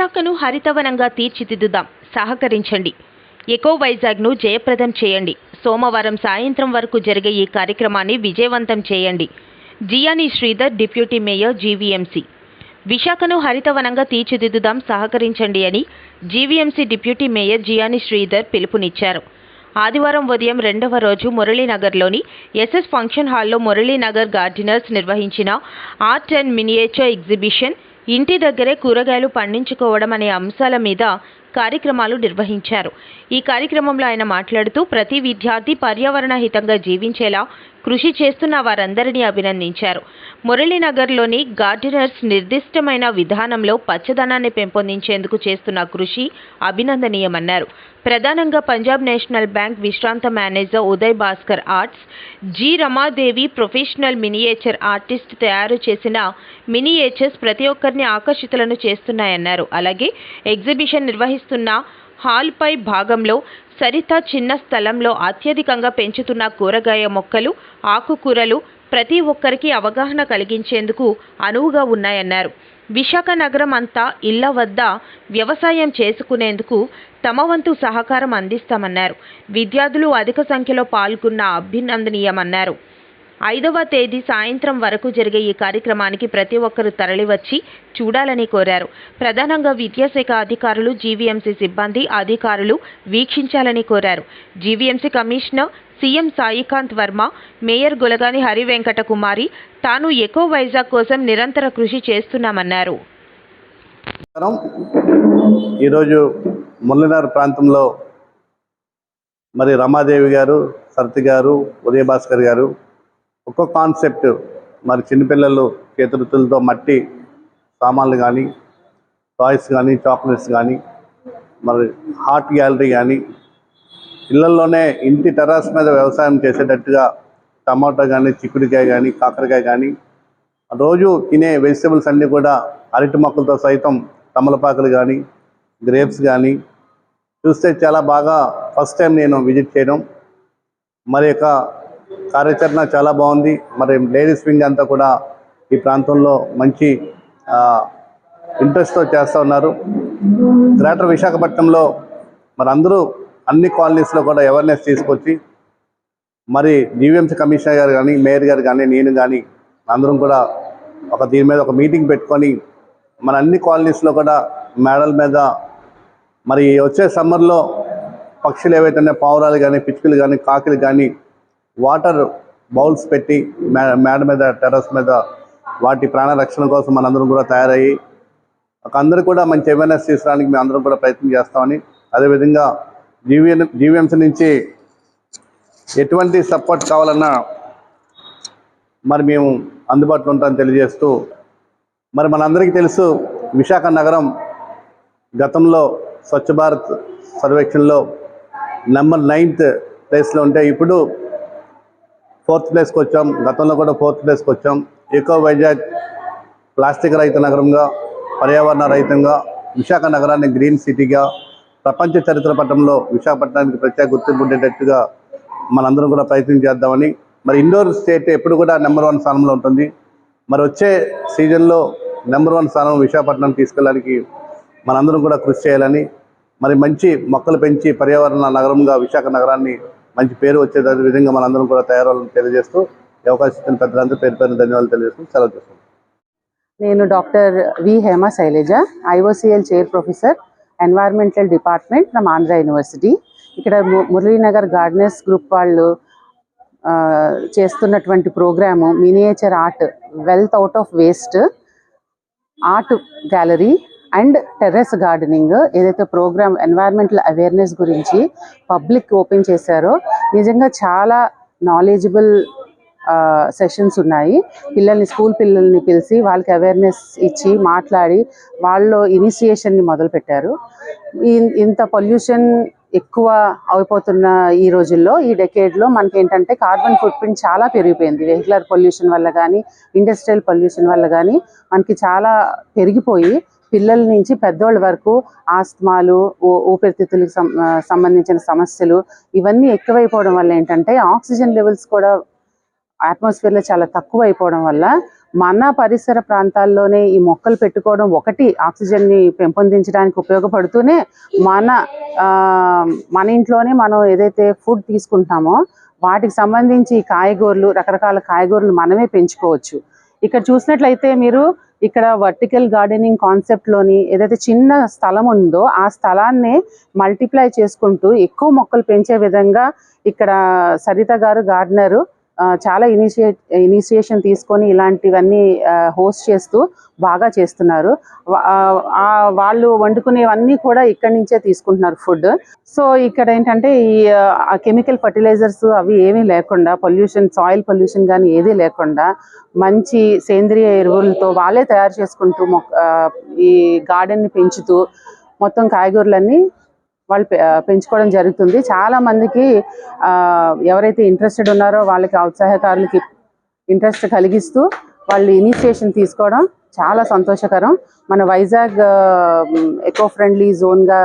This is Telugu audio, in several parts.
విశాఖను హరితవనంగా తీర్చిదిద్దుదాం. సహకరించండి. ఎకో వైజాగ్ను జయప్రదం చేయండి. సోమవారం సాయంత్రం వరకు జరిగే ఈ కార్యక్రమాన్ని విజయవంతం చేయండి. Jiyani Sridhar deputy mayor GVMC. విశాఖను హరితవనంగా తీర్చిదిద్దుదాం సహకరించండి అని GVMC deputy mayor Jiyani Sridhar పిలుపునిచ్చారు. ఆదివారం ఉదయం రెండవ రోజు మురళీనగర్లోని ఎస్ఎస్ ఫంక్షన్ హాల్లో మురళీనగర్ గార్డినర్స్ నిర్వహించిన ఆర్ట్ అండ్ మినియేచర్ ఎగ్జిబిషన్ ఇంటి దగ్గరే కూరగాయలు పండించుకోవడం అనే అంశాల మీద కార్యక్రమాలు నిర్వహించారు. ఈ కార్యక్రమంలో ఆయన మాట్లాడుతూ ప్రతి విద్యార్థి పర్యావరణ హితంగా జీవించేలా కృషి చేస్తున్న వారందరినీ అభినందించారు. మురళీనగర్లోని గార్డెనర్స్ నిర్దిష్టమైన విధానంలో పచ్చదనాన్ని పెంపొందించేందుకు చేస్తున్న కృషి అభినందనీయమన్నారు. ప్రధానంగా పంజాబ్ నేషనల్ బ్యాంక్ విశ్రాంత manager Uday Bhaskar arts G Ramadevi professional miniature artist తయారు చేసిన మినియేచర్స్ ప్రతి ఒక్కరిని ఆకర్షితులను చేస్తున్నాయన్నారు. అలాగే ఎగ్జిబిషన్ నిర్వహిస్తున్న హాల్పై భాగంలో సరిత చిన్న స్థలంలో అత్యధికంగా పెంచుతున్న కూరగాయ మొక్కలు ఆకుకూరలు ప్రతి ఒక్కరికి అవగాహన కలిగించేందుకు అనువుగా ఉన్నాయన్నారు. విశాఖ నగరం అంతా ఇళ్ళ వద్ద వ్యవసాయం చేసుకునేందుకు తమ వంతు సహకారం అందిస్తామన్నారు. విద్యార్థులు అధిక సంఖ్యలో పాల్గొన్న అభినందనీయమన్నారు. ఐదవ తేదీ సాయంత్రం వరకు జరిగే ఈ కార్యక్రమానికి ప్రతి ఒక్కరూ తరలివచ్చి చూడాలని కోరారు. ప్రధానంగా విద్యాశాఖ అధికారులు జీవీఎంసీ సిబ్బంది అధికారులు వీక్షించాలని కోరారు. GVMC commissioner CM Saikanth Varma mayor Gulagani Hari Venkata Kumari తాను ఎకో వైజాగ్ కోసం నిరంతర కృషి చేస్తున్నామన్నారు. ఈరోజు ముల్లనగర్ ప్రాంతంలో మరి రమాదేవి గారు సరతి గారు ఉదయభాస్కర్ గారు ఒక్కో కాన్సెప్ట్ మరి చిన్నపిల్లలు చేతులతో మట్టి సామాన్లు కానీ టాయ్స్ కానీ చాక్లెట్స్ కానీ మరి హార్ట్ గ్యాలరీ కానీ ఇళ్ళలోనే ఇంటి టెరాస్ మీద వ్యవసాయం చేసేటట్టుగా టమాటా కానీ చిక్కుడుకాయ కానీ కాకరకాయ కానీ రోజు తినే వెజిటబుల్స్ అన్నీ కూడా అరటి మొక్కలతో సైతం తమలపాకులు కానీ గ్రేప్స్ కానీ చూస్తే చాలా బాగా ఫస్ట్ టైం నేను విజిట్ చేయడం. మరి యొక్క కార్యాచరణ చాలా బాగుంది. మరి లేడీస్ వింగ్ అంతా కూడా ఈ ప్రాంతంలో మంచి ఇంట్రెస్ట్తో చేస్తూ ఉన్నారు. గ్రేటర్ విశాఖపట్నంలో మరి అందరూ అన్ని కాలనీస్లో కూడా అవేర్నెస్ తీసుకొచ్చి మరి జీవీఎంసీ కమిషనర్ గారు కానీ మేయర్ గారు కానీ నేను కానీ అందరం కూడా ఒక దీని మీద ఒక మీటింగ్ పెట్టుకొని మన అన్ని కాలనీస్లో కూడా మేడల మీద మరి వచ్చే సమ్మర్లో పక్షులు ఏవైతే ఉన్నాయో పావురాలు కానీ పిచ్చుకలు కానీ కాకులు కానీ వాటర్ బౌల్స్ పెట్టి మేడ మీద టెర్రస్ మీద వాటి ప్రాణ రక్షణ కోసం మనందరం కూడా తయారయ్యి ఒక అందరూ కూడా మంచి అవేర్నెస్ తీసుకురావడానికి మేము అందరం కూడా ప్రయత్నం చేస్తామని అదేవిధంగా జీవీఎన్ జీవీఎంసీ నుంచి ఎటువంటి సపోర్ట్ కావాలన్నా మరి మేము అందుబాటులో ఉంటామని తెలియజేస్తూ మరి మనందరికీ తెలుసు విశాఖ నగరం గతంలో స్వచ్ఛ భారత్ సర్వేక్షణలో నెంబర్ నైన్త్ ప్లేస్లో ఉంటే ఇప్పుడు ఫోర్త్ ప్లేస్కి వచ్చాం. గతంలో కూడా ఫోర్త్ ప్లేస్కి వచ్చాం. ఎకో వైజాగ్ ప్లాస్టిక్ రహిత నగరంగా పర్యావరణ రహితంగా విశాఖ నగరాన్ని గ్రీన్ సిటీగా ప్రపంచ చరిత్ర పట్టంలో విశాఖపట్నానికి ప్రత్యేక గుర్తింపు ఉండేటట్టుగా మనందరం కూడా ప్రయత్నం చేద్దామని మరి ఇండోర్ స్టేట్ ఎప్పుడు కూడా నెంబర్ వన్ స్థానంలో ఉంటుంది. మరి వచ్చే సీజన్లో నెంబర్ వన్ స్థానం విశాఖపట్నం తీసుకెళ్ళడానికి మనందరం కూడా కృషి చేయాలని మరి మంచి మొక్కలు పెంచి పర్యావరణ నగరంగా విశాఖ నగరాన్ని మంచి పేరు వచ్చే విధంగా మనందరం కూడా తయారవ్వాలని తెలియజేస్తూ అవకాశం ఇచ్చిన పెద్దలందరూ పేరు పేరు ధన్యవాదాలు తెలియజేస్తూ సెలవు చేస్తాను నేను doctor V Hema Sailaja IOCL chair professor environmental department from Andhra university. ఇక్కడ మురళీనగర్ గార్డెనర్స్ గ్రూప్ వాళ్ళు ఆ, చేస్తున్నటువంటి programme miniature art wealth out of waste art gallery and terrace gardening ఏదైతే ప్రోగ్రామ్ ఎన్వైర్న్మెంటల్ అవేర్నెస్ గురించి పబ్లిక్ ఓపెన్ చేశారో నిజంగా చాలా నాలెడ్జబుల్ సెషన్స్ ఉన్నాయి. పిల్లల్ని స్కూల్ పిల్లల్ని పిలిచి వాళ్ళకి అవేర్నెస్ ఇచ్చి మాట్లాడి వాళ్ళు ఇనిషియేషన్ని మొదలుపెట్టారు. ఇంత పొల్యూషన్ ఎక్కువ అయిపోతున్న ఈ రోజుల్లో ఈ డెకేడ్లో మనకి ఏంటంటే కార్బన్ ఫుట్ ప్రింట్ చాలా పెరిగిపోయింది. వెహికులర్ పొల్యూషన్ వల్ల కానీ ఇండస్ట్రియల్ పొల్యూషన్ వల్ల కానీ మనకి చాలా పెరిగిపోయి పిల్లల నుంచి పెద్దోళ్ళ వరకు ఆస్తమాలు ఊపిరితిత్తులకు సంబంధించిన సమస్యలు ఇవన్నీ ఎక్కువైపోవడం వల్ల ఏంటంటే ఆక్సిజన్ లెవెల్స్ కూడా అట్మాస్ఫియర్లో చాలా తక్కువ అయిపోవడం వల్ల మన పరిసర ప్రాంతాల్లోనే ఈ మొక్కలు పెట్టుకోవడం ఒకటి ఆక్సిజన్ని పెంపొందించడానికి ఉపయోగపడుతూనే మన ఆ, మన ఇంట్లోనే మనం ఏదైతే ఫుడ్ తీసుకుంటామో వాటికి సంబంధించి కాయగూరలు రకరకాల కాయగూరలు మనమే పెంచుకోవచ్చు. ఇక్కడ చూసినట్లయితే మీరు ఇక్కడ వర్టికల్ గార్డెనింగ్ కాన్సెప్ట్లోని ఏదైతే చిన్న స్థలం ఉందో ఆ స్థలాన్ని మల్టిప్లై చేసుకుంటూ ఎక్కువ మొక్కలు పెంచే విధంగా ఇక్కడ సరిత గారు గార్డనరు చాలా ఇనిషియే ఇనిషియేషన్ తీసుకొని ఇలాంటివన్నీ హోస్ట్ చేస్తూ బాగా చేస్తున్నారు. ఆ, వాళ్ళు వండుకునేవన్నీ కూడా ఇక్కడి నుంచే తీసుకుంటున్నారు ఫుడ్. సో ఇక్కడ ఏంటంటే ఈ కెమికల్ ఫర్టిలైజర్స్ అవి ఏమీ లేకుండా పొల్యూషన్ సాయిల్ పొల్యూషన్ కానీ ఏదీ లేకుండా మంచి సేంద్రియ ఎరువులతో వాళ్ళే తయారు చేసుకుంటూ మొక్క ఈ గార్డెన్ని పెంచుతూ మొత్తం కాయగూరలన్నీ వాళ్ళు పెంచుకోవడం జరుగుతుంది. చాలా మందికి ఎవరైతే ఇంట్రెస్టెడ్ ఉన్నారో వాళ్ళకి ఔత్సాహకారులకి ఇంట్రెస్ట్ కలిగిస్తూ వాళ్ళు ఇనిషియేషన్ తీసుకోవడం చాలా సంతోషకరం. మన వైజాగ్ ఎకో ఫ్రెండ్లీ జోన్గా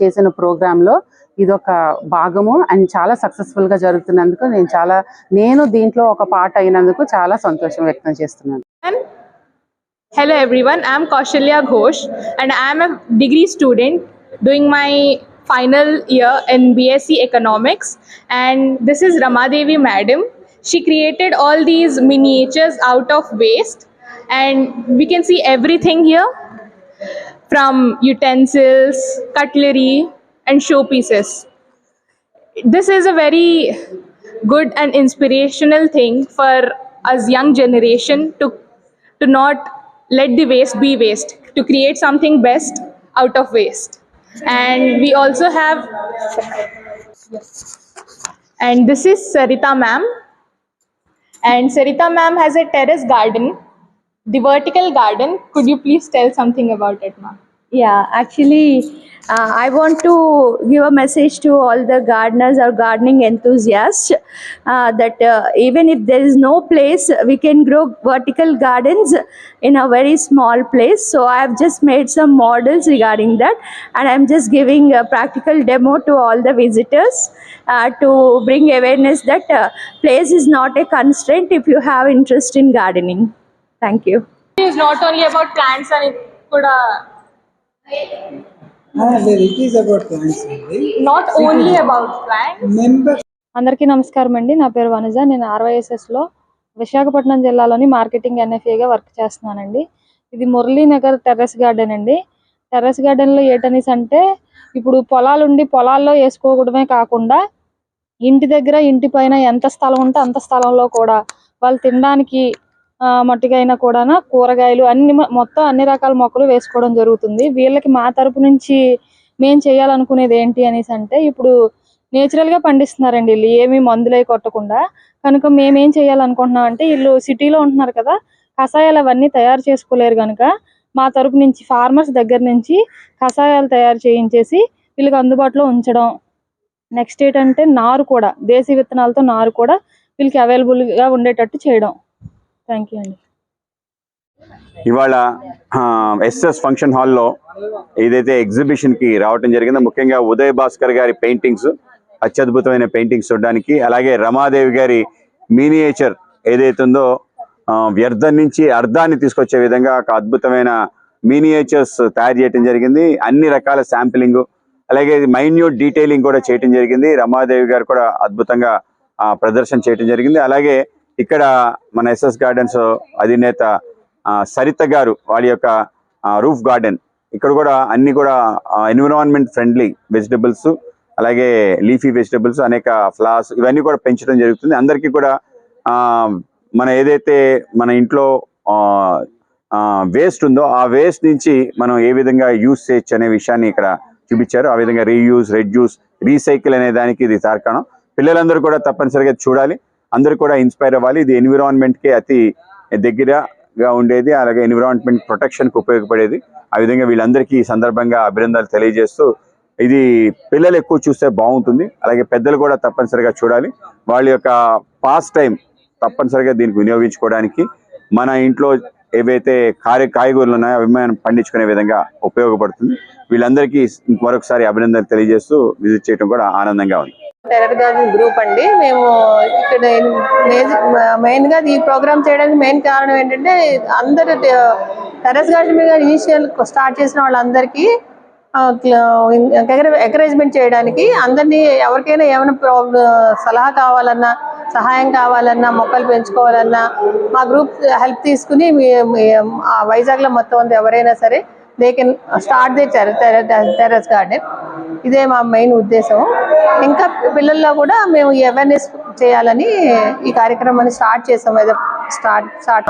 చేసిన ప్రోగ్రాంలో ఇదొక భాగము అండ్ చాలా సక్సెస్ఫుల్గా జరుగుతున్నందుకు నేను చాలా నేను దీంట్లో ఒక పార్ట్ అయినందుకు చాలా సంతోషం వ్యక్తం చేస్తున్నాను. Hello everyone I'm Kaushalya Ghosh and I'm a degree student doing my final year in BSc Economics and this is Ramadevi madam. She created all these miniatures out of waste and we can see everything here from utensils, cutlery and showpieces. This is a very good and inspirational thing for us young generation to to not let the waste be waste to create something best out of waste and we also have and this is sarita ma'am. And sarita ma'am has a terrace garden the vertical garden. Could you please tell something about it ma'am Yeah, actually, uh, I want to give a message to all the gardeners or gardening enthusiasts uh, that uh, even if there is no place, we can grow vertical gardens in a very small place. So I have just made some models regarding that, and I'm just giving a practical demo to all the visitors uh, to bring awareness that uh, place is not a constraint if you have interest in gardening. Thank you. it is not only about plants and it could uh, Ah, plants Members అందరికీ నమస్కారం అండి. నా పేరు వనజ. నేను ఆర్వైఎస్ఎస్లో విశాఖపట్నం జిల్లాలోని మార్కెటింగ్ ఎన్ఎఫ్ఏగా వర్క్ చేస్తున్నానండి. ఇది మురళీనగర్ టెర్రస్ గార్డెన్ అండి. టెర్రస్ గార్డెన్లో ఏటనేసి అంటే ఇప్పుడు పొలాలు ఉండి పొలాల్లో వేసుకోవడమే కాకుండా ఇంటి దగ్గర ఇంటి పైన ఎంత స్థలం ఉంటే అంత స్థలంలో కూడా వాళ్ళు తినడానికి మట్టికైనా కూడా కూరగాయలు అన్ని మొత్తం అన్ని రకాల మొక్కలు వేసుకోవడం జరుగుతుంది. వీళ్ళకి మా తరపు నుంచి మేము చేయాలనుకునేది ఏంటి అనేసి అంటే ఇప్పుడు నేచురల్గా పండిస్తున్నారండి వీళ్ళు ఏమీ మందులై కొట్టకుండా. కనుక మేమేం చేయాలనుకుంటున్నాం అంటే వీళ్ళు సిటీలో ఉంటున్నారు కదా కషాయాలు అవన్నీ తయారు చేసుకోలేరు కనుక మా తరపు నుంచి ఫార్మర్స్ దగ్గర నుంచి కషాయాలు తయారు చేయించేసి వీళ్ళకి అందుబాటులో ఉంచడం. నెక్స్ట్ ఏంటంటే నారు కూడా దేశీ విత్తనాలతో నారు కూడా వీళ్ళకి అవైలబుల్గా గా ఉండేటట్టు చేయడం. థ్యాంక్ యూ అండి. ఇవాళ ఎస్ఎస్ ఫంక్షన్ హాల్లో ఏదైతే ఎగ్జిబిషన్కి రావటం జరిగిందో ముఖ్యంగా ఉదయ్ భాస్కర్ గారి పెయింటింగ్స్ అత్యద్భుతమైన పెయింటింగ్స్ చూడడానికి అలాగే రమాదేవి గారి మీనియేచర్ ఏదైతుందో ఉందో వ్యర్థం నుంచి అర్థాన్ని తీసుకొచ్చే విధంగా ఒక అద్భుతమైన మీనియేచర్స్ తయారు చేయడం జరిగింది. అన్ని రకాల శాంపిలింగ్ అలాగే మైన్యూట్ డీటెయిలింగ్ కూడా చేయటం జరిగింది. రమాదేవి గారు కూడా అద్భుతంగా ప్రదర్శన చేయటం జరిగింది. అలాగే ఇక్కడ మన ఎస్ఎస్ గార్డెన్స్ అధినేత సరిత గారు వాళ్ళ యొక్క రూఫ్ గార్డెన్. ఇక్కడ కూడా అన్ని కూడా ఎన్విరాన్మెంట్ ఫ్రెండ్లీ వెజిటబుల్స్ అలాగే లీఫీ వెజిటబుల్స్ అనేక ఫ్లవర్స్ ఇవన్నీ కూడా పెంచడం జరుగుతుంది. అందరికీ కూడా మన ఏదైతే మన ఇంట్లో వేస్ట్ ఉందో ఆ వేస్ట్ నుంచి మనం ఏ విధంగా యూస్ చేయొచ్చు అనే విషయాన్ని ఇక్కడ చూపించారు. ఆ విధంగా రీయూజ్ రెడ్యూస్ రీసైకిల్ అనే దానికి ఇది తార్కాణం. పిల్లలందరూ కూడా తప్పనిసరిగా చూడాలి. అందరూ కూడా ఇన్స్పైర్ అవ్వాలి. ఇది ఎన్విరాన్మెంట్కి అతి దగ్గరగా ఉండేది. అలాగే ఎన్విరాన్మెంట్ ప్రొటెక్షన్కి ఉపయోగపడేది. ఆ విధంగా వీళ్ళందరికీ ఈ సందర్భంగా అభినందనలు తెలియజేస్తూ ఇది పిల్లలు ఎక్కువ చూస్తే బాగుంటుంది. అలాగే పెద్దలు కూడా తప్పనిసరిగా చూడాలి. వాళ్ళ యొక్క పాస్ టైం తప్పనిసరిగా దీనికి వినియోగించుకోవడానికి మన ఇంట్లో ఏవైతే కార్య కాయగూరలు ఉన్నాయో అవి మనం పండించుకునే విధంగా ఉపయోగపడుతుంది. వీళ్ళందరికీ మరొకసారి అభినందనలు తెలియజేస్తూ విజిట్ చేయడం కూడా ఆనందంగా ఉంది. టెరర్ గార్డెన్ గ్రూప్ అండి. మేము ఇక్కడ మెయిన్గా ఈ ప్రోగ్రామ్ చేయడానికి మెయిన్ కారణం ఏంటంటే అందరు టెరస్ గార్డెన్ మీద ఇనిషియల్ స్టార్ట్ చేసిన వాళ్ళందరికీ ఎంకరేజ్మెంట్ చేయడానికి అందరినీ ఎవరికైనా ఏమైనా ప్రాబ్లం సలహా కావాలన్నా సహాయం కావాలన్నా మొక్కలు పెంచుకోవాలన్నా మా గ్రూప్ హెల్ప్ తీసుకుని మీ- వైజాగ్లో మొత్తం ఉంది ఎవరైనా సరే they can start the terrace garden ఇదే మా మెయిన్ ఉద్దేశం. ఇంకా పిల్లల్లో కూడా మేము అవేర్నెస్ చేయాలని ఈ కార్యక్రమాన్ని స్టార్ట్ చేసాం. ఏదో స్టార్ట్ స్టార్ట్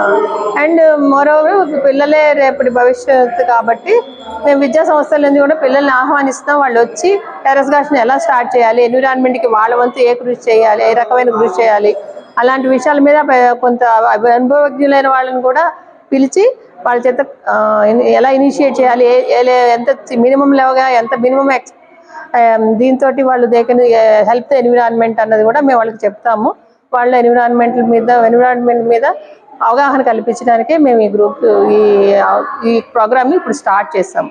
అండ్ మరోవర్ పిల్లలే రేపటి భవిష్యత్తు కాబట్టి మేము విద్యా సంస్థల నుంచి కూడా పిల్లల్ని ఆహ్వానిస్తాం వాళ్ళు వచ్చి టెరస్ గార్డెన్ ఎలా స్టార్ట్ చేయాలి? ఎన్విరాన్మెంట్కి వాళ్ళ వంతు ఏ కృషి చేయాలి? ఏ రకమైన కృషి చేయాలి? అలాంటి విషయాల మీద కొంత అనుభవజ్ఞులైన వాళ్ళని కూడా పిలిచి వాళ్ళ చేత ఎలా ఇనిషియేట్ చేయాలి? ఎంత మినిమం లెవెల్గా ఎంత మినిమం ఎక్స్ దీంతో వాళ్ళు దే కెన్ హెల్ప్ ఎన్విరాన్మెంట్ అన్నది కూడా మేము వాళ్ళకి చెప్తాము. వాళ్ళ ఎన్విరాన్మెంట్ మీద ఎన్విరాన్మెంట్ మీద అవగాహన కల్పించడానికే మేము ఈ గ్రూప్ ఈ ఈ ప్రోగ్రామ్ని ఇప్పుడు స్టార్ట్ చేస్తాము.